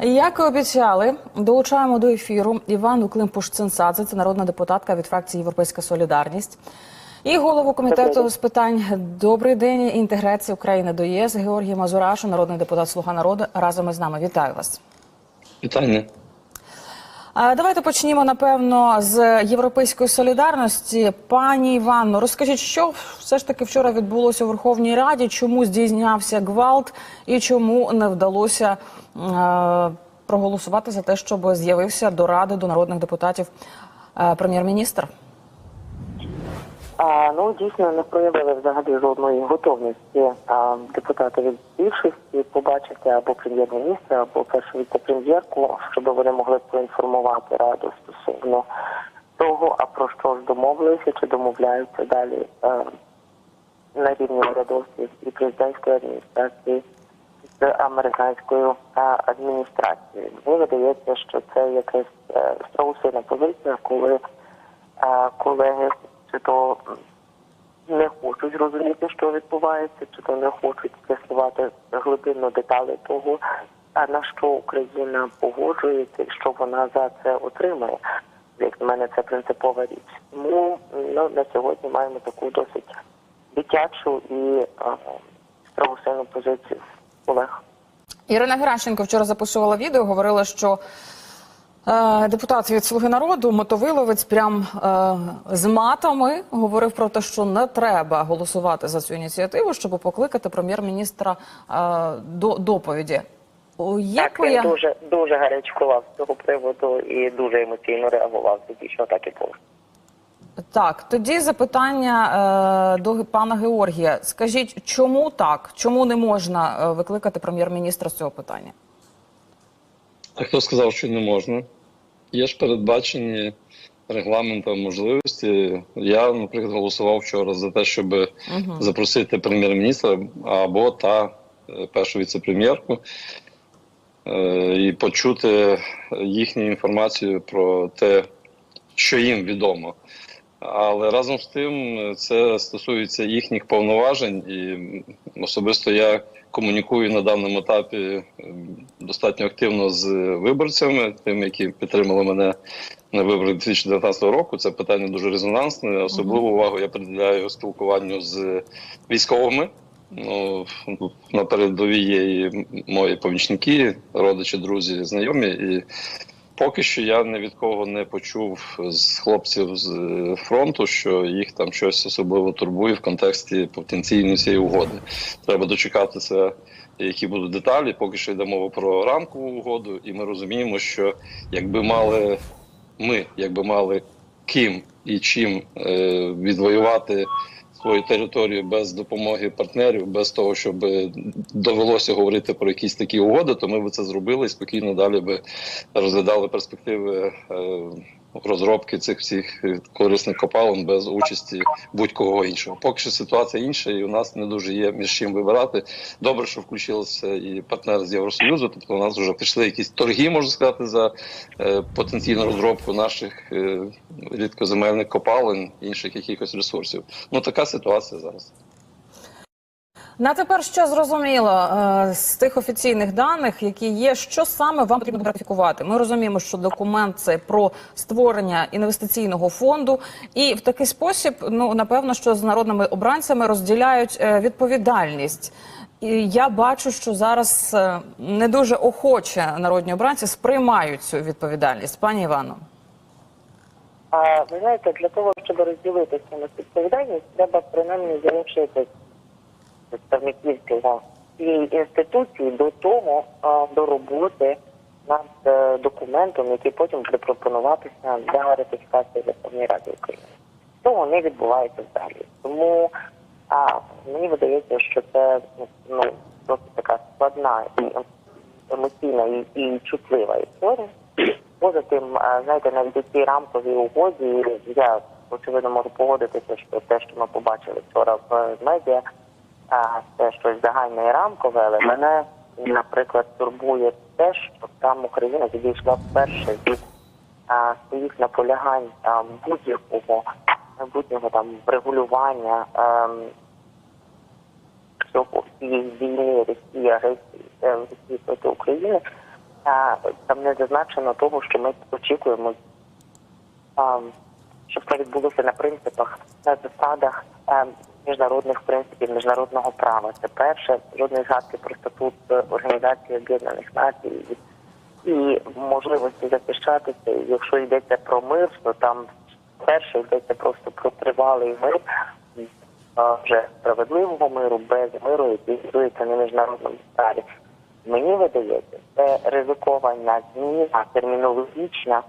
Як і обіцяли, долучаємо до ефіру Івану Климпуш-Цинцадзе, це народна депутатка від фракції Європейська Солідарність. І голову комітету з питань добрий день інтеграції України до ЄС Георгій Мазурашу, народний депутат Слуга народу, разом із нами. Вітаю вас. Вітання. Давайте почнімо напевно з європейської солідарності. Пані Іванно, розкажіть, що все ж таки вчора відбулося у Верховній Раді, чому здійснявся гвалт і чому не вдалося е, проголосувати за те, щоб з'явився до ради до народних депутатів е, прем'єр-міністр? А, ну дійсно не проявили взагалі жодної готовності а, депутати від більшості побачити або прем'єр-міністра, або першу віце-прем'єрку, щоб вони могли поінформувати раду стосовно того, а про що ж домовилися, чи домовляються далі а, на рівні урядовців і президентської адміністрації з американською а, адміністрацією. Мені видається, що це якась е, страусина позиція, коли а, колеги чи то не хочуть розуміти, що відбувається, чи то не хочуть з'ясувати глибинно деталі того, на що Україна погоджується і що вона за це отримає. Як на мене, це принципова річ. Тому ну, на сьогодні маємо таку досить дитячу і а, страусину позицію колег. Ірина Геращенко вчора записувала відео, говорила, що е, депутат від Слуги народу Мотовиловець прям е, з матами говорив про те, що не треба голосувати за цю ініціативу, щоб покликати прем'єр-міністра е, до доповіді. О, Є Так, він дуже дуже гарячкував з цього приводу і дуже емоційно реагував. Це дійсно так і було. Так, тоді запитання е, до пана Георгія. Скажіть, чому так? Чому не можна е, викликати прем'єр-міністра з цього питання? А хто сказав, що не можна? Є ж передбачені регламентом можливості. Я, наприклад, голосував вчора за те, щоб запросити прем'єр-міністра або та е, першу віце-прем'єрку е, і почути їхню інформацію про те, що їм відомо. Але разом з тим це стосується їхніх повноважень, і особисто я комунікую на даному етапі ем, достатньо активно з виборцями, тими, які підтримали мене на вибори 2019 року. Це питання дуже резонансне. Особливу увагу я приділяю спілкуванню з військовими. Ну на передовій є і мої помічники, родичі, друзі, знайомі і. Поки що я ні від кого не почув з хлопців з е, фронту, що їх там щось особливо турбує в контексті потенційної цієї угоди. Треба дочекатися, які будуть деталі. Поки що йде мова про рамкову угоду, і ми розуміємо, що якби мали ми, якби мали ким і чим е, відвоювати свою територію без допомоги партнерів, без того, щоб довелося говорити про якісь такі угоди, то ми б це зробили і спокійно далі би розглядали перспективи е, розробки цих всіх корисних копалин без участі будь-кого іншого. Поки що ситуація інша, і у нас не дуже є між чим вибирати. Добре, що включилися і партнери з Євросоюзу. Тобто у нас вже пішли якісь торги, можна сказати, за е, потенційну розробку наших е, рідкоземельних копалин, інших якихось ресурсів. Ну така ситуація зараз. На тепер що зрозуміло е, з тих офіційних даних, які є, що саме вам потрібно ратифікувати? Ми розуміємо, що документ це про створення інвестиційного фонду, і в такий спосіб, ну напевно, що з народними обранцями розділяють е, відповідальність. І я бачу, що зараз е, не дуже охоче народні обранці сприймають цю відповідальність, пані Івано. А ви знаєте, для того, щоб розділити цю відповідальність, треба принаймні залучити представників цього цієї інституції до того, до роботи над е, документом, який потім буде пропонуватися для ратифікації Верховної Ради України. Того не відбувається взагалі. Тому а, мені видається, що це ну досить така складна і емоційна і, і чутлива історія. Поза тим, знаєте, навіть у цій рамковій угоді я очевидно можу погодитися, що те, що ми побачили вчора в медіа, це щось загальне і рамкове, але мене, наприклад, турбує те, що там Україна відійшла вперше від своїх наполягань а, будь-якого майбутнього там регулювання а, всього цієї війни Росії агресії е, Росії проти України. Там не зазначено того, що ми очікуємо, а, щоб це відбулося на принципах, на засадах а, міжнародних принципів міжнародного права. Це перше, жодної згадки про статут е, Організації Об'єднаних Націй і, можливості захищатися. Якщо йдеться про мир, то там перше йдеться просто про тривалий мир. Вже справедливого миру, без миру, який будується на міжнародному праві. Мені видається, це ризикована зміна термінологічна,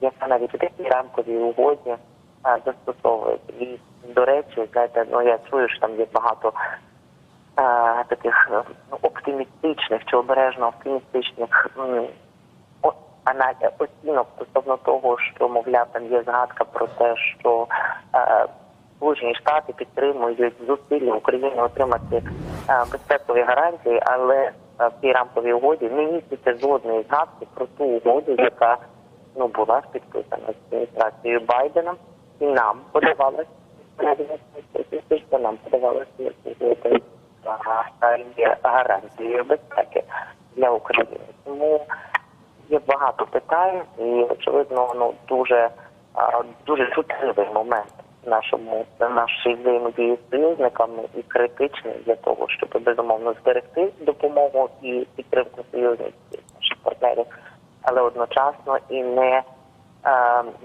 яка навіть у такій рамковій угоді а, застосовується. І, до речі, знаєте, ну я чую, що там є багато а, таких е, ну, оптимістичних чи обережно оптимістичних оцінок стосовно того, що, мовляв, там є згадка про те, що е, Сполучені Штати підтримують зусилля України отримати е, безпекові гарантії, але е, в цій рамковій угоді не міститься жодної згадки про ту угоду, яка ну була підписана з адміністрацією Байдена, нам подавалася що нам подавалася угода гарантією безпеки для України. Тому є багато питань, і очевидно, ну дуже дуже чутливий момент нашому нашій взаємодії з союзниками і критичний для того, щоб безумовно зберегти допомогу і підтримку союзників наших партнерів, але одночасно і не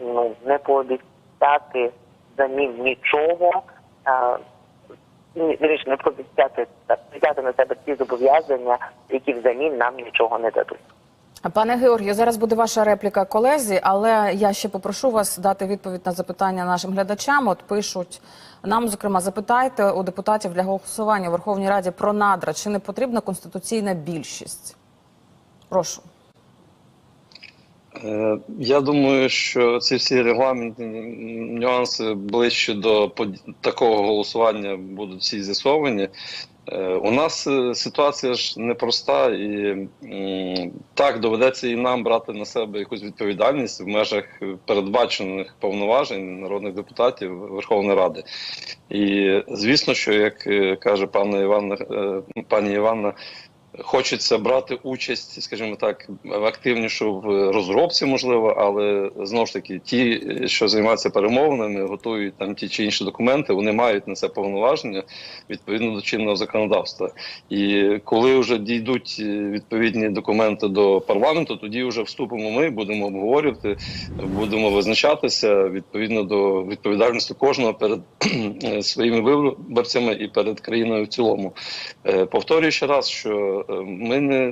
ну не пообіцяти замін нічого. А, ні, вірніше, не пообіцяти взяти на себе ці зобов'язання, які взамін нам нічого не дадуть. Пане Георгію, зараз буде ваша репліка колезі, але я ще попрошу вас дати відповідь на запитання нашим глядачам. От пишуть нам, зокрема, запитайте у депутатів для голосування у Верховній Раді про надра, чи не потрібна конституційна більшість? Прошу. Е, Я думаю, що ці всі регламентні нюанси ближче до такого голосування будуть всі з'ясовані. Е, У нас е, ситуація ж непроста, і так доведеться і нам брати на себе якусь відповідальність в межах передбачених повноважень народних депутатів Верховної Ради. І звісно, що як каже пана Іванна, пані Іванна, Хочеться брати участь, скажімо так, активнішу в розробці, можливо, але знову ж таки, ті, що займаються перемовинами, готують там ті чи інші документи, вони мають на це повноваження відповідно до чинного законодавства. І коли вже дійдуть е, відповідні документи до парламенту, тоді вже вступимо ми, будемо обговорювати, будемо визначатися відповідно до відповідальності кожного перед е, своїми виборцями і перед країною в цілому. Е, Повторюю ще раз, що ми не,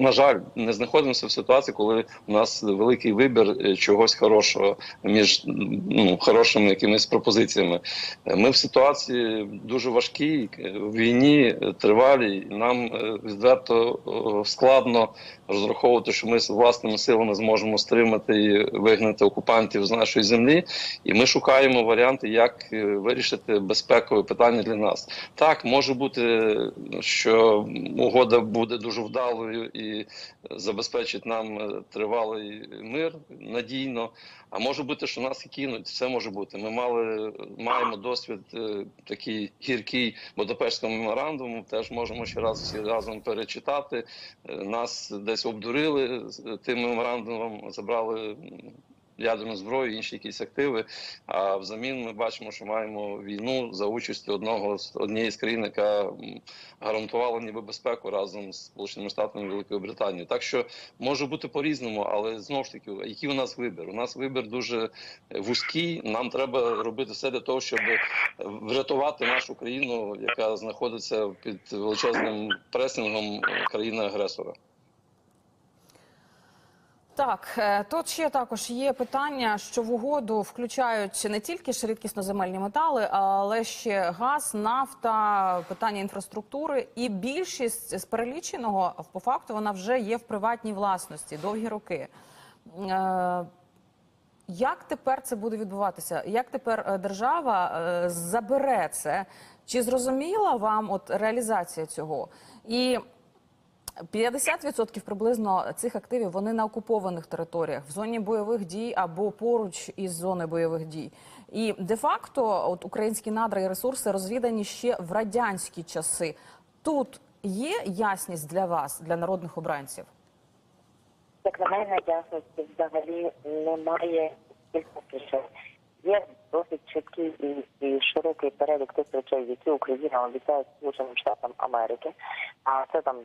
на, жаль не знаходимося в ситуації, коли у нас великий вибір е, чогось хорошого між ну, хорошими якимись пропозиціями. Е, Ми в ситуації дуже важкій е, в війні тривалій. Нам відверто складно розраховувати, що ми з власними силами зможемо стримати і вигнати окупантів з нашої землі, і ми шукаємо варіанти, як вирішити безпекове питання для нас. Так може бути, що угода буде дуже вдалою і забезпечить нам е, тривалий мир надійно. А може бути, що нас і кинуть. Все може бути. Ми мали маємо досвід е, такий гіркий Будапештського меморандуму. Теж можемо ще раз всі разом перечитати. Е, Нас десь обдурили тим меморандумом, забрали ядерну зброю, інші якісь активи. А взамін ми бачимо, що маємо війну за участю одного з однієї з країн, яка гарантувала ніби безпеку разом з Сполученими Штатами і Великою Британією. Так що може бути по-різному, але знову ж таки, який у нас вибір? У нас вибір дуже вузький. Нам треба робити все для того, щоб врятувати нашу країну, яка знаходиться під величезним пресингом країни агресора. Так, е, тут ще також є питання, що в угоду включають не тільки ж рідкісноземельні метали, але ще газ, нафта, питання інфраструктури. І більшість з переліченого по факту вона вже є в приватній власності довгі роки. Е, Як тепер це буде відбуватися? Як тепер е, держава забере це? Чи зрозуміла вам от реалізація цього? І 50% приблизно цих активів вони на окупованих територіях, в зоні бойових дій або поруч із зоною бойових дій. І де-факто от українські надра і ресурси розвідані ще в радянські часи. Тут є ясність для вас, для народних обранців? на мене ясності взагалі немає речей. Є досить чіткий і широкий перелік тих речей, які Україна обіцяє Сполученим Штатам Америки. А це там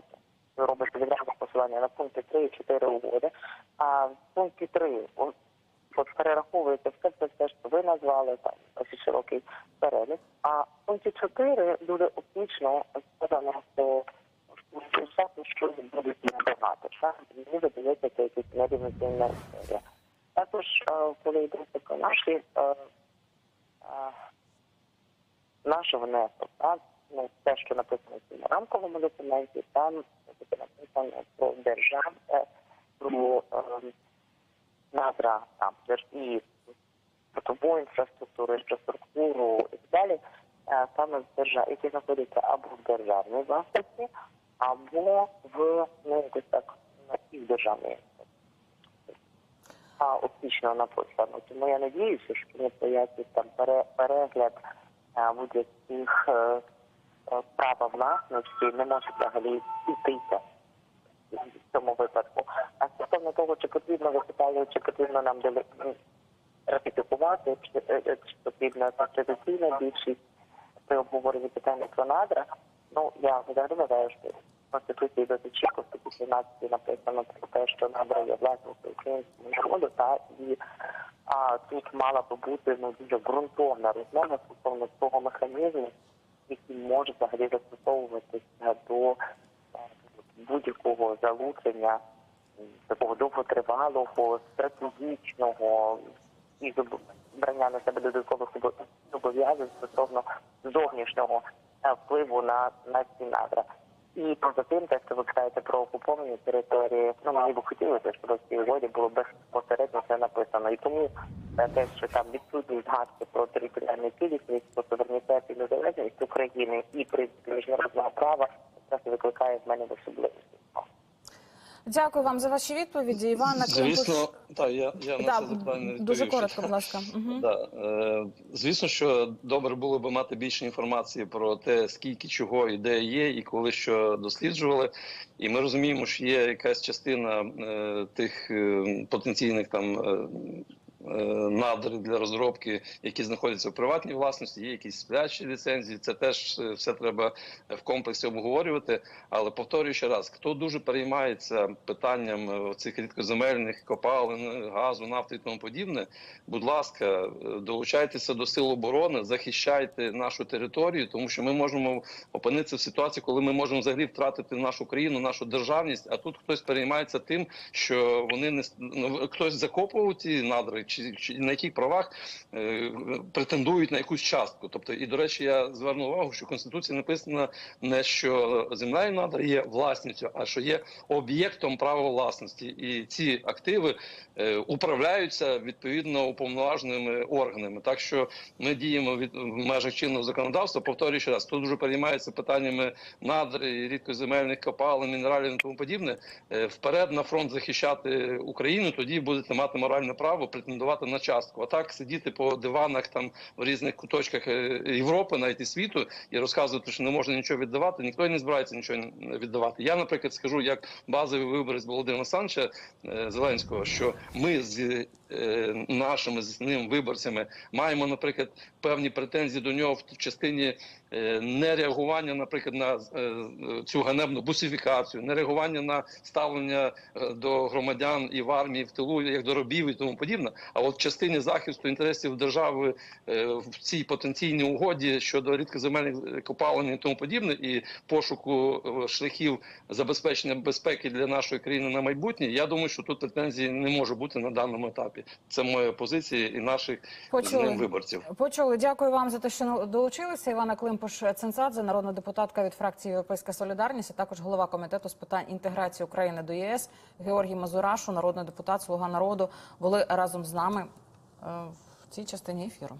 робиться відразу посилання на пункти 3 і 4 угоди. А в пункті 3 от, перераховується все це, все, що ви назвали, там досить широкий перелік. А в пункті 4 дуже оптично сказано, що часу щось будуть надавати. Мені видається, це якісь нерівноцінна історія. Також, коли йдеться про наші е, е, наш внесок, так? Те, що написано в цьому рамковому документі, там написано про держав, про е, надра там і портову інфраструктуру, інфраструктуру і так далі, е, саме в держав, які знаходяться або в державній власності, або в ну, якось так на державній а оптично написано. Тому я надіюся, що не пояснить там перегляд е, будь-яких е, права власності не може взагалі йтися в цьому випадку. А стосовно того, чи потрібно ви питали, чи потрібно нам ратифікувати, чи, е, е, чи потрібна конституційна більшість при обговоренні питання про надра, ну я взагалі вважаю, що Конституції досить чітко в статті 17 написано про те, що надра є власністю українського народу, та і а, тут мала би бути ну дуже ґрунтовна розмова стосовно того механізму, який може взагалі застосовуватися до е, будь-якого залучення такого довготривалого, стратегічного і брання на себе додаткових обо- зобов'язань стосовно зовнішнього е, впливу на, на ці надра. І поза тим, те, що ви питаєте про окуповані території, ну мені б хотілося, щоб в цій угоді було безпосередньо все написано. І тому те, що там відсутні згадки про територіальну цілісність, про суверенітет і незалежність України і принципі міжнародного права, якраз викликає в мене особливості. Дякую вам за ваші відповіді. Івана Звісно, так, я, я на Да, це запитання відповів. дуже коротко, будь ласка. Мгм. Да. Е, звісно, що добре було б мати більше інформації про те, скільки чого і де є, і коли що досліджували. І ми розуміємо, що є якась частина е, тих е, потенційних там. Е, Надр для розробки, які знаходяться в приватній власності, є якісь сплячі ліцензії. Це теж е, все треба в комплексі обговорювати. Але повторюю ще раз: хто дуже переймається питанням е, цих рідкоземельних копалин, газу, нафти і тому подібне, будь ласка, е, долучайтеся до сил оборони, захищайте нашу територію, тому що ми можемо опинитися в ситуації, коли ми можемо взагалі втратити нашу країну, нашу державність. А тут хтось переймається тим, що вони не ну, хтось закопував ці надри, чи, чи на яких правах е, претендують на якусь частку. Тобто, і до речі, я зверну увагу, що в конституції написано не що земля і надра є власністю, а що є об'єктом права власності, і ці активи е, управляються відповідно уповноваженими органами. Так що ми діємо від в межах чинного законодавства. Повторюю ще раз, хто дуже переймається питаннями надр, і рідкоземельних копалин, мінералів і тому подібне. е, Вперед на фронт захищати Україну, тоді будете мати моральне право претендувати на частку. А так сидіти по диванах там в різних куточках е, Європи, навіть і світу, і розказувати, що не можна нічого віддавати. Ніхто не збирається нічого віддавати. Я, наприклад, скажу як базовий виборець Володимира Санча е, Зеленського, що ми з е, нашими з ним виборцями маємо, наприклад, певні претензії до нього в частині нереагування, наприклад, на цю ганебну бусифікацію, нереагування на ставлення до громадян і в армії в тилу як до робів і тому подібне. А от в частині захисту інтересів держави е, в цій потенційній угоді щодо рідкоземельних копалин і тому подібне, і пошуку е, шляхів забезпечення безпеки для нашої країни на майбутнє. Я думаю, що тут претензій не може бути на даному етапі. Це моя позиція і наших Почули. виборців. Почули. Дякую вам за те, що долучилися. Івана Климпуш Ценцадзе, народна депутатка від фракції Європейська Солідарність, а також голова комітету з питань інтеграції України до ЄС Георгій Мазурашу, народний депутат Слуга народу, були разом з нами е, в цій частині ефіру.